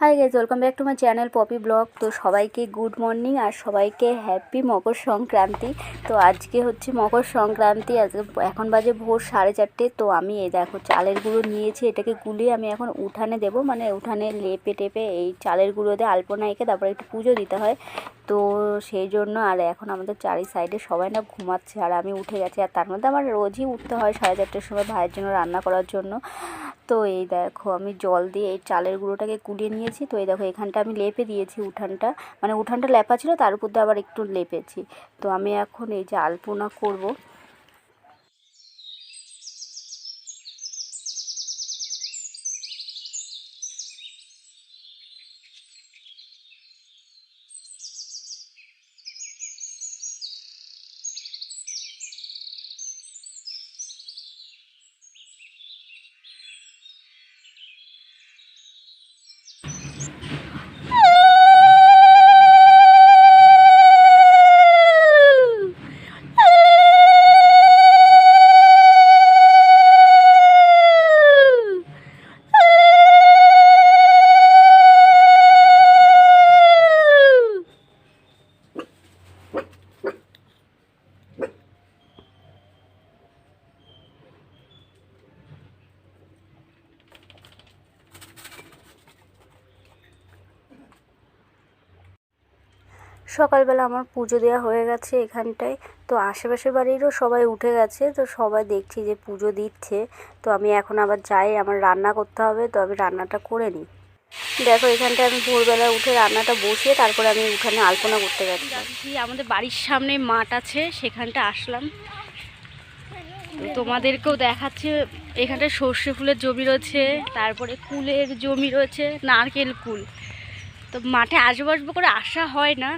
Hi guys welcome back to my channel Poppy vlog তো সবাইকে good morning আর সবাইকে happy Makar Sankranti. তো আজকে হচ্ছে মকর সংক্রান্তি আজকে এখন বাজে ভোর সাড়ে চারটে। তো আমি এই দেখো চালের গুঁড়ো নিয়েছি, এটাকে গুলিয়ে আমি এখন উঠানে দেবো। মানে উঠানে লেপে টেপে এই চালের গুঁড়ো দিয়ে আলপনা এঁকে তারপরে একটু পুজো দিতে হয়। তো সেই জন্য আর এখন আমাদের চারি সাইডে সবাই না ঘুমাচ্ছে। আর আমি উঠে গেছি, আর তার মধ্যে আমার রোজই উঠতে হয় সাড়ে চারটের সময় ভাইয়ের জন্য রান্না করার জন্য। তো এই দেখো আমি জল দিয়ে এই চালের গুঁড়োটাকে কুলিয়ে নিয়েছি। তো এই দেখো এখানটা আমি লেপে দিয়েছি উঠানটা। মানে উঠানটা লেপা ছিল, তার উপর দিয়ে আবার একটু লেপেছি। তো আমি এখন এই যে আলপনা করব। সকালবেলা আমার পুজো দেওয়া হয়ে গেছে এখানটায়। তো আশেপাশের বাড়িরও সবাই উঠে গেছে, তো সবাই দেখছি যে পুজো দিচ্ছে। তো আমি এখন আবার যাই, আমার রান্না করতে হবে, তো আমি রান্নাটা করে নিই। দেখো, এখানটায় আমি ভোরবেলা উঠে রান্নাটা বসিয়ে তারপরে আমি উঠানে আলপনা করতে গেছি আমাদের বাড়ির সামনে মাঠ আছে, সেখানটা আসলাম। তোমাদেরকেও দেখাচ্ছে এখানটা সর্ষে ফুলের জমি রয়েছে, তারপরে কুলের জমি রয়েছে, নারকেল কুল। তো মাঠে আসব আসব করে আসা হয় না।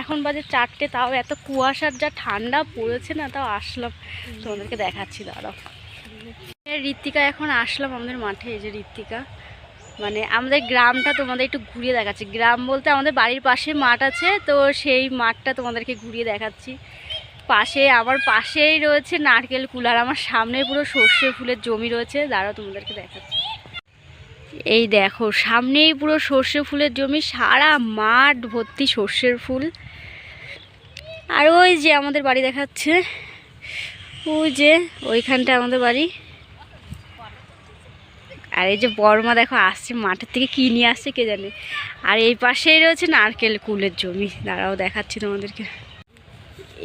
এখন বাজে চারটে, তাও এত কুয়াশার যা ঠান্ডা পড়েছে না, তাও আসলাম। তোমাদেরকে দেখাচ্ছি, দাঁড়াও। ঋত্বিকা এখন আসলাম আমাদের মাঠে, এই যে ঋত্বিকা। মানে আমাদের গ্রামটা তোমাদের একটু ঘুরিয়ে দেখাচ্ছি। গ্রাম বলতে আমাদের বাড়ির পাশে মাঠ আছে, তো সেই মাঠটা তোমাদেরকে ঘুরিয়ে দেখাচ্ছি। পাশে, আমার পাশেই রয়েছে নারকেল কুলার আমার সামনে পুরো সর্ষে ফুলের জমি রয়েছে। দাঁড়াও, তোমাদেরকে দেখাচ্ছি। এই দেখো, সামনেই পুরো সর্ষে ফুলের জমি, সারা মাঠ ভর্তি সর্ষের ফুল। আর ওই যে আমাদের বাড়ি দেখাচ্ছে, ওই যে ওইখানটা আমাদের বাড়ি। আর এই যে বর্মা দেখো, আসছে মাঠের থেকে কি নিয়ে আসছে কে জানে। আর এই পাশেই রয়েছে নারকেল কুলের জমি। দাঁড়াও, দেখাচ্ছি তোমাদেরকে।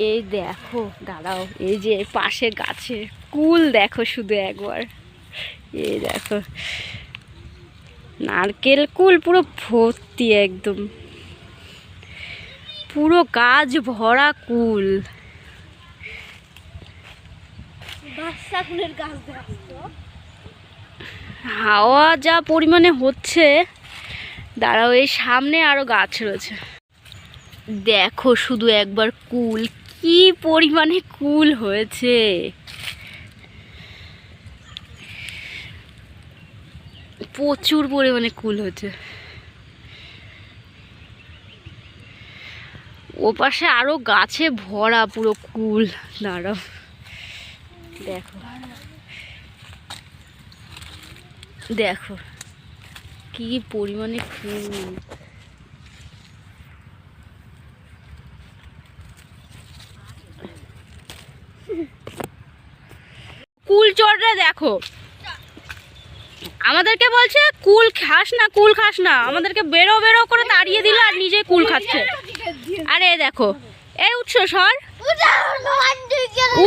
এই দেখো, দাঁড়াও, এই যে পাশে গাছে কুল দেখো শুধু একবার। এই দেখো নারকেল কুল পুরো ভর্তি একদম। পুরো গাছ ভরা কুল। হাওয়া যা পরিমাণে হচ্ছে দাঁড়াও এই সামনে আরও গাছ রয়েছে। দেখো শুধু একবার কুল কি পরিমাণে কুল হয়েছে। প্রচুর পরিমাণে কুল হচ্ছে। ও পাশে আরও গাছে ভরা পুরো কুল। দাঁড়াও। দেখো। দেখো। কি পরিমাণে ফুল কুল চড়রে দেখো। আমাদেরকে বলছে, কুল খাস না, কুল খাস না। আমাদেরকে বেরো বেরো করে তাড়িয়ে দিল আর নিজে কুল খাচ্ছে। আরে দেখো, এই উৎস সর।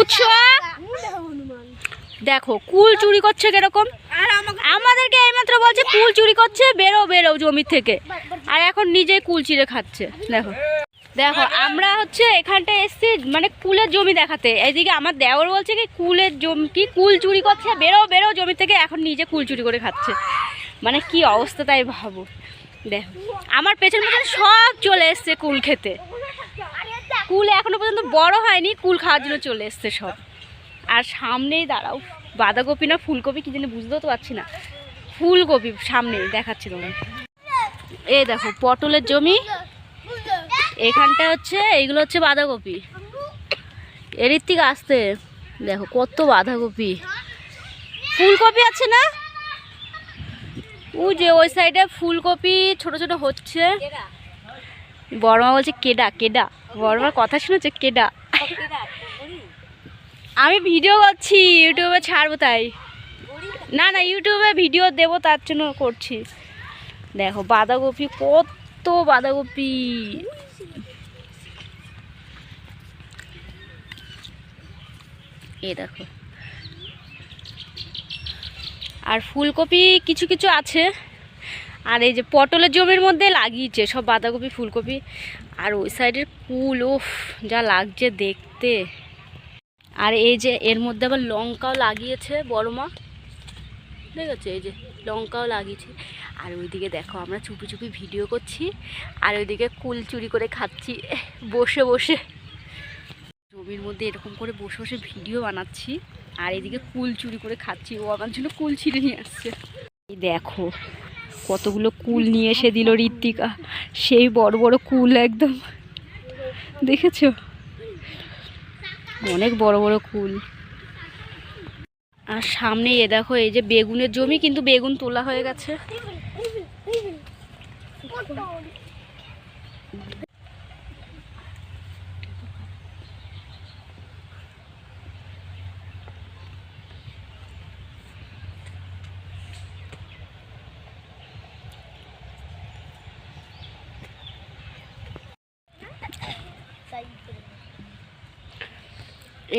উৎস? দেখো, কুল চুরি করছে কীরকম? আমাদেরকে এইমাত্র বলছে, কুল চুরি করছে, বেরো বেরো জমি থেকে। আর এখন নিজেই কুল চিড়ে খাচ্ছে। দেখো। দেখো আমরা হচ্ছে এখানটা এসছি মানে কুলের জমি দেখাতে। এইদিকে আমার দেওর বলছে কি কুলের জমি কি কুল চুরি করছে? বেরো বেরো জমি থেকে এখন নিজে কুল চুরি করে খাচ্ছে। মানে কি অবস্থা তাই ভাবো। দেখো আমার পেছন পেছন সব চলে এসছে কুল খেতে। কুল এখনও পর্যন্ত বড় হয়নি কুল খাওয়ার জন্য চলে এসছে সব। আর সামনেই দাঁড়াও বাঁধাকপি না ফুলকপি কি জানি বুঝতেও তো পারছি না। ফুলকপি সামনেই দেখাচ্ছি তোমার এই দেখো পটলের জমি এখানটা হচ্ছে, এইগুলো হচ্ছে বাঁধাকপি। এর থেকে আসতে, দেখো কত বাঁধাকপি। ফুলকপি আছে না? ও যে ওই সাইডে ফুলকপি ছোট ছোট হচ্ছে। বড়মা বলছে কেডা কেডা। বড়মার কথা শুনেছে, কেডা? আমি ভিডিও করছি ইউটিউবে ছাড়বো তাই। না না ইউটিউবে ভিডিও দেবো, তার জন্য করছি। দেখো বাঁধাকপি কত বাঁধাকপি। এ দেখো। আর ফুলকপি কিছু কিছু আছে। আর এই যে পটলের জমির মধ্যে লাগিয়েছে, সব বাঁধাকপি, ফুলকপি। আর ওই সাইডের কুল ওফ যা লাগছে দেখতে। আর এই যে এর মধ্যে আবার লঙ্কাও লাগিয়েছে বড় মা। দেখেছ? এই যে লঙ্কাও লাগিয়েছে। আর ওইদিকে দেখো আমরা চুপি চুপি ভিডিও করছি, আর ওইদিকে কুল চুরি করে খাচ্ছি বসে বসে। জমির মধ্যে এরকম করে বসে বসে ভিডিও বানাচ্ছি, আর এদিকে কুল চুরি করে খাচ্ছি। ও আমার জন্য কুল ছিঁড়ে নিয়ে আসছে। এই দেখো, কতগুলো কুল নিয়ে এসে দিল ঋত্বিকা। সেই বড় বড় কুল একদম। দেখেছ? অনেক বড় বড় কুল। আর সামনে এ দেখো এই যে বেগুনের জমি কিন্তু বেগুন তোলা হয়ে গেছে।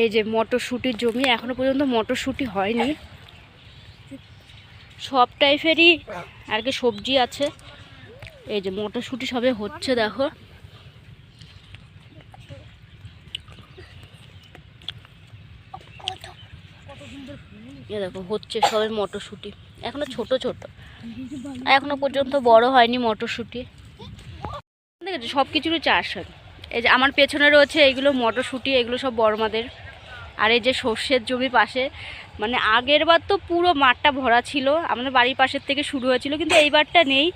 এই যে মটরশুঁটির জমি, এখনও পর্যন্ত মটরশুঁটি হয়নি। সব টাইপেরই আর কি সবজি আছে। এই যে মটরশুঁটি সবে হচ্ছে, দেখো। এ দেখো, হচ্ছে সবে মটরশুঁটি। এখনও ছোট ছোট। এখনও পর্যন্ত বড় হয়নি মটরশুঁটি। সব কিছুরই চাষ হয় এই যে আমার পেছনে রয়েছে এইগুলো মটরশুঁটি, এগুলো সব বড়মাদের। আর এই যে সর্ষের জমির পাশে মানে আগের বার তো পুরো মাঠটা ভরা ছিল, আমাদের বাড়ির পাশের থেকে শুরু হয়েছিল, কিন্তু এইবারটা নেই।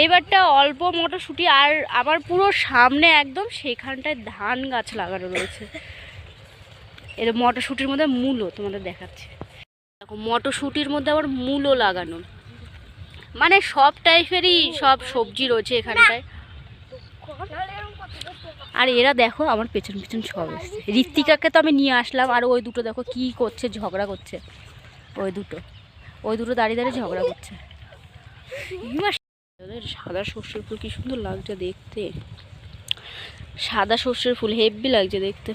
এইবারটা অল্প মটরশুঁটি আর আমার পুরো সামনে একদম সেখানটায় ধান গাছ লাগানো রয়েছে। এর মটরশুঁটির মধ্যে মূলও তোমাদের দেখাচ্ছে। দেখো, মটরশুঁটির মধ্যে আবার মূলও লাগানো। মানে সব টাইপেরই সব সবজি রয়েছে এখানটায়। আর এরা দেখো আমার পেছন পেছন সব এসছে। ঋত্বিকাকে তো আমি নিয়ে আসলাম, আর ওই দুটো দেখো কি করছে, ঝগড়া করছে। ওই দুটো। ওই দুটো দাঁড়িয়ে দাঁড়িয়ে ঝগড়া করছে। সাদা সর্ষের ফুল কি সুন্দর লাগছে দেখতে। সাদা সর্ষের ফুল হেভি লাগছে দেখতে।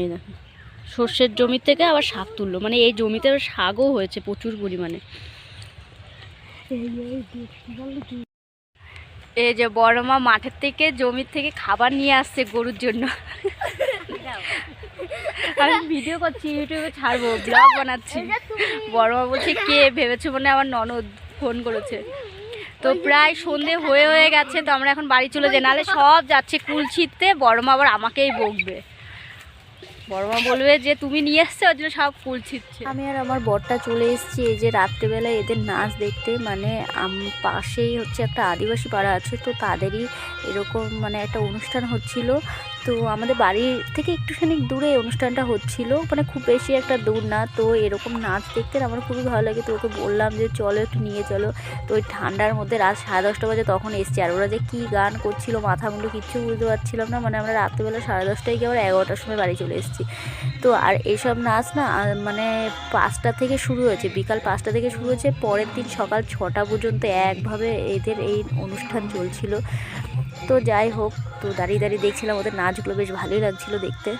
এই দেখো। সর্ষের জমি থেকে আবার শাক তুললো। মানে এই জমিতে শাকও হয়েছে প্রচুর পরিমাণে। এই যে বড় মা মাঠের থেকে জমির থেকে খাবার নিয়ে আসছে গরুর জন্য। আমি ভিডিও করছি, ইউটিউবে ছাড়বো ব্লগ বানাচ্ছি। বড় মা বলছে, কে ভেবেছে মনে আমার ননদ ফোন করেছে? তো প্রায় সন্ধে হয়ে হয়ে গেছে, তো আমরা এখন বাড়ি চলে যাই। নাহলে সব যাচ্ছে কুল ছিঁড়তে বড় মা আবার আমাকেই বকবে। বড় মা বলবে যে তুমি নিয়ে এসছো, ওর জন্য সব ফুল ছিটছে। আমি আর আমার বরটা চলে এসেছি, এই যে রাত্রেবেলায় এদের নাচ দেখতে মানে পাশেই হচ্ছে একটা আদিবাসী পাড়া আছে, তো তাদেরই এরকম মানে একটা অনুষ্ঠান হচ্ছিল। তো আমাদের বাড়ির থেকে একটুখানি দূরে অনুষ্ঠানটা হচ্ছিল। মানে খুব বেশি একটা দূর না। তো এরকম নাচ দেখতে আমার খুবই ভালো লাগে। তো ওকে বললাম যে, চলো একটু নিয়ে চলো। তো ওই ঠান্ডার মধ্যে রাত সাড়ে দশটা বাজে তখন এসছি। আর ওরা যে কী গান করছিল, মাথা মুন্ডু কিচ্ছু বুঝতে পারছিলাম না। মানে আমরা রাত্রিবেলা সাড়ে দশটায় গিয়ে আবার এগারোটার সময় বাড়ি চলে এসেছি। তো আর এইসব নাচ না মানে পাঁচটা থেকে শুরু হয়েছে। বিকাল পাঁচটা থেকে শুরু হয়েছে। পরের দিন সকাল ছটা পর্যন্ত একভাবে এদের এই অনুষ্ঠান চলছিল। তো যাই হোক তো দাঁড়িয়ে দাঁড়িয়ে দেখছিলাম ওদের নাচগুলো বেশ ভালোই লাগছিল দেখতে।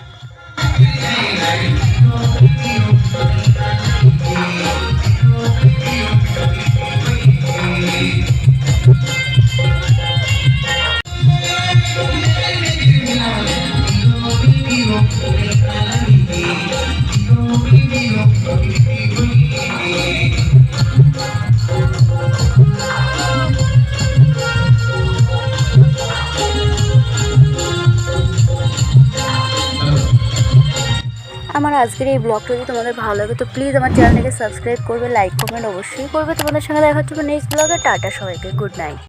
আমার আজকের এই ব্লগটা যদি তোমাদের ভালো লাগে, তো প্লিজ আমার চ্যানেলটাকে সাবস্ক্রাইব করবে লাইক কমেন্ট অবশ্যই করবে। তোমাদের সঙ্গে দেখা হচ্ছে নেক্সট ব্লগে টাটা সবাইকে গুড নাইট